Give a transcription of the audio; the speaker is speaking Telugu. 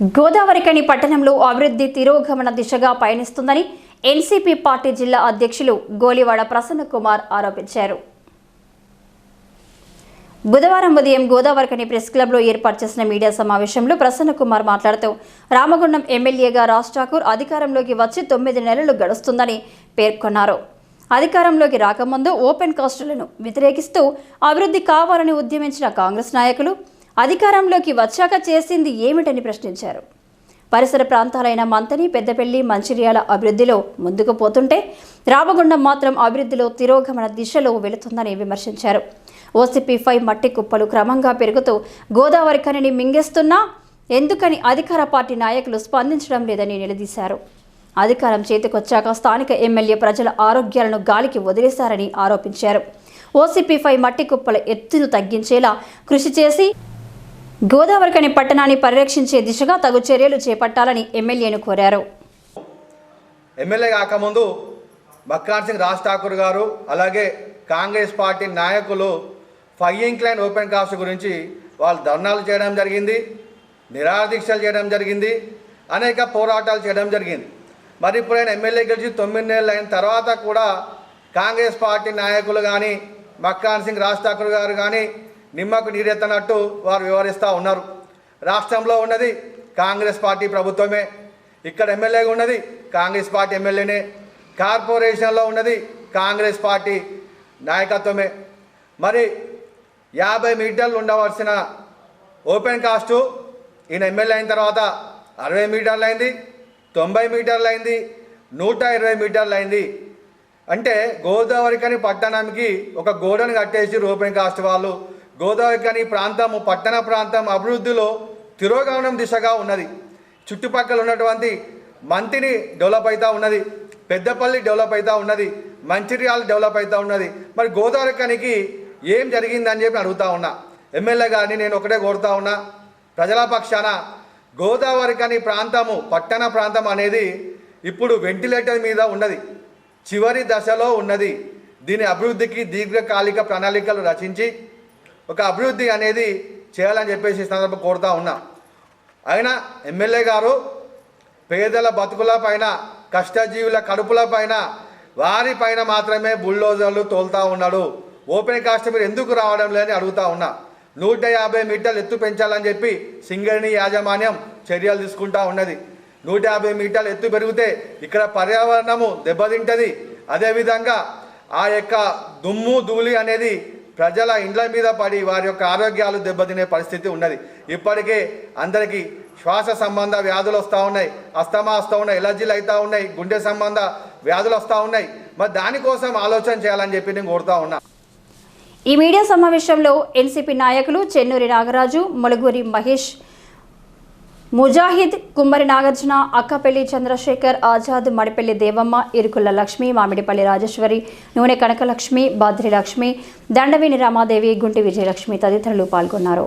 గోదావరికని పట్టణంలో అభివృద్ధి తిరోగమన దిశగా పయనిస్తుందని ఎన్సీపీ పార్టీ జిల్లా అధ్యక్షులు గోలివాడ ప్రసన్న కుమార్ ఆరోపించారు. బుధవారం ఉదయం గోదావరికని ప్రెస్ క్లబ్లో ఏర్పాటు చేసిన మీడియా సమావేశంలో ప్రసన్న కుమార్ మాట్లాడుతూ రామగుండం ఎమ్మెల్యేగా రాజ్ ఠాకూర్ అధికారంలోకి వచ్చి తొమ్మిది నెలలు గడుస్తుందని పేర్కొన్నారు. అధికారంలోకి రాకముందు ఓపెన్ కాస్టులను వ్యతిరేకిస్తూ అభివృద్ధి కావాలని ఉద్యమించిన కాంగ్రెస్ నాయకులు అధికారంలోకి వచ్చాక చేసింది ఏమిటని ప్రశ్నించారు. పరిసర ప్రాంతాలైన మంతని పెద్దపల్లి మంచిర్యాల అభివృద్ధిలో ముందుకు పోతుంటే రామగుండం మాత్రం అభివృద్ధిలో తిరోగమన దిశలో వెళుతుందని విమర్శించారు. ఓసీపీ మట్టి కుప్పలు క్రమంగా పెరుగుతూ గోదావరి కనిని మింగేస్తున్నా ఎందుకని అధికార పార్టీ నాయకులు స్పందించడం లేదని నిలదీశారు. అధికారం చేతికొచ్చాక స్థానిక ఎమ్మెల్యే ప్రజల ఆరోగ్యాలను గాలికి వదిలేశారని ఆరోపించారు. ఓసీపీ ఫై మట్టి కుప్పల ఎత్తును తగ్గించేలా కృషి చేసి గోదావరికని పట్టణాన్ని పరిరక్షించే దిశగా తగు చర్యలు చేపట్టాలని ఎమ్మెల్యేను కోరారు. ఎమ్మెల్యే కాకముందు మక్కాన్ సింగ్ రాజ్ ఠాకూర్ గారు అలాగే కాంగ్రెస్ పార్టీ నాయకులు ఫైయింగ్ లైన్ ఓపెన్ కాస్ట్ గురించి వాళ్ళు ధర్నాలు చేయడం జరిగింది నిరాదీక్షలు చేయడం జరిగింది అనేక పోరాటాలు చేయడం జరిగింది. మరి ఇప్పుడు ఆయన ఎమ్మెల్యే గెలిచి తొమ్మిది నెలలు అయిన తర్వాత కూడా కాంగ్రెస్ పార్టీ నాయకులు కానీ మక్కాన్ సింగ్ రాజ్ ఠాకూర్ గారు కానీ నిమ్మకు నీరెత్తనట్టు వారు వివరిస్తూ ఉన్నారు. రాష్ట్రంలో ఉన్నది కాంగ్రెస్ పార్టీ ప్రభుత్వమే. ఇక్కడ ఎమ్మెల్యేగా ఉన్నది కాంగ్రెస్ పార్టీ ఎమ్మెల్యేనే. కార్పొరేషన్లో ఉన్నది కాంగ్రెస్ పార్టీ నాయకత్వమే. మరి యాభై మీటర్లు ఉండవలసిన ఓపెన్ కాస్టు ఈయన ఎమ్మెల్యే అయిన తర్వాత అరవై మీటర్లు అయింది తొంభై మీటర్లు అయింది నూట ఇరవై మీటర్లు అయింది. అంటే గోదావరికని పట్టణానికి ఒక గోడను కట్టేసి ఓపెన్ కాస్ట్ వాళ్ళు. గోదావరికని ప్రాంతము పట్టణ ప్రాంతం అభివృద్ధిలో తిరోగమనం దిశగా ఉన్నది. చుట్టుపక్కల ఉన్నటువంటి మంతిని డెవలప్ అవుతూ ఉన్నది పెద్దపల్లి డెవలప్ అవుతూ ఉన్నది మంచిర్యాల డెవలప్ అవుతూ ఉన్నది. మరి గోదావరి కనికి ఏం జరిగిందని చెప్పి అడుగుతా ఉన్నా. ఎమ్మెల్యే గారిని నేను ఒకటే కోరుతా ఉన్నా. ప్రజల పక్షాన గోదావరి కని ప్రాంతము పట్టణ ప్రాంతం అనేది ఇప్పుడు వెంటిలేటర్ మీద ఉన్నది. చివరి దశలో ఉన్నది. దీని అభివృద్ధికి దీర్ఘకాలిక ప్రణాళికలు రచించి ఒక అభివృద్ధి అనేది చేయాలని చెప్పేసి సందర్భం కోరుతా ఉన్నా. అయినా ఎమ్మెల్యే గారు పేదల బతుకుల పైన కష్టజీవుల కడుపుల పైన వారి పైన మాత్రమే బుల్డోజర్లు తోలుతా ఉన్నాడు. ఓపెన్ కాస్ట్ మీరు ఎందుకు రావడం లేని అడుగుతా ఉన్నా. నూట యాభై మీటర్లు ఎత్తు పెంచాలని చెప్పి సింగరిణి యాజమాన్యం చర్యలు తీసుకుంటా ఉన్నది. నూట యాభై మీటర్లు ఎత్తు పెరిగితే ఇక్కడ పర్యావరణము దెబ్బతింటది. అదేవిధంగా ఆ యొక్క దుమ్ము ధూళి అనేది ప్రజల ఇండ్ల మీద పడి వారి యొక్క ఆరోగ్యాలు దెబ్బతినే పరిస్థితి ఉన్నది. ఇప్పటికే అందరికీ శ్వాస సంబంధ వ్యాధులు వస్తూ ఉన్నాయి. అస్తమా వస్తూ ఉన్నాయి. ఎలర్జీలు అవుతూ ఉన్నాయి. గుండె సంబంధ వ్యాధులు వస్తూ ఉన్నాయి. మరి దానికోసం ఆలోచన చేయాలని చెప్పి నేను కోరుతా ఉన్నా. ఈ మీడియా సమావేశంలో ఎన్సీపీ నాయకులు చెన్నూరి నాగరాజు మలుగురి మహేష్ ముజాహిద్ కుమ్మరి నాగార్జున అక్కపల్లి చంద్రశేఖర్ ఆజాద్ మడిపల్లి దేవమ్మ ఇరుకుల లక్ష్మి మామిడిపల్లి రాజేశ్వరి నూనె కనకలక్ష్మి బాద్రి లక్ష్మి దండవేని రామాదేవి గుంటి విజయలక్ష్మి తదితరులు పాల్గొన్నారు.